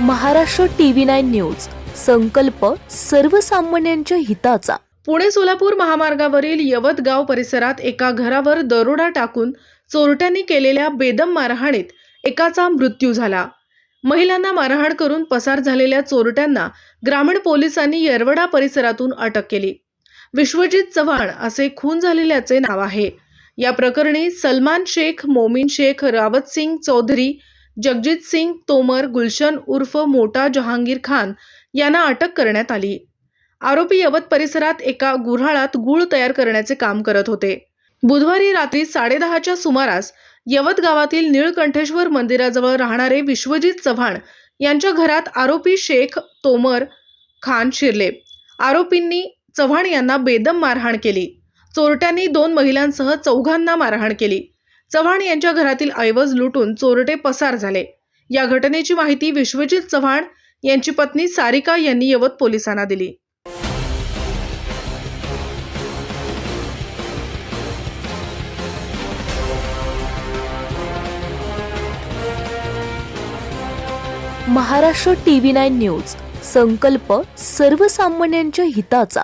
Maharashtra TV nine news. संकल्प सर्वसामान्यांच्या हिताचा. पुणे सोलापूर महामार्गावरील यवतगाव परिसरात एका घरावर दरोडा टाकून चोरट्यांनी केलेल्या बेदम मारहाणीत एकाचा मृत्यू झाला. महिलांना मारहाण करून पसार झालेल्या चोरट्यांना ग्रामीण पोलिसांनी येरवडा परिसरातून अटक केली. विश्वजित चव्हाण असे खून झालेल्याचे नाव आहे. या प्रकरणी सलमान शेख मोमीन शेख रावत सिंग चौधरी जगजित सिंग तोमर गुलशन उर्फ मोटा जहांगीर खान यांना अटक करण्यात आली. आरोपी यवत परिसरात एका गुऱ्हाळात गूळ तयार करण्याचे काम करत होते. बुधवारी रात्री साडेदहाच्या सुमारास यवत गावातील निळकंठेश्वर मंदिराजवळ राहणारे विश्वजित चव्हाण यांच्या घरात आरोपी शेख तोमर खान शिरले. आरोपींनी चव्हाण यांना बेदम मारहाण केली. चोरट्यांनी दोन महिलांसह चौघांना मारहाण केली. चव्हाण यांच्या घरातील ऐवज लुटून चोरटे पसार झाले. या घटनेची माहिती विश्वजित चव्हाण यांची पत्नी सारिका यांनी यवत पोलिसांना दिली. महाराष्ट्र टीव्ही नाईन न्यूज संकल्प सर्वसामान्यांच्या हिताचा.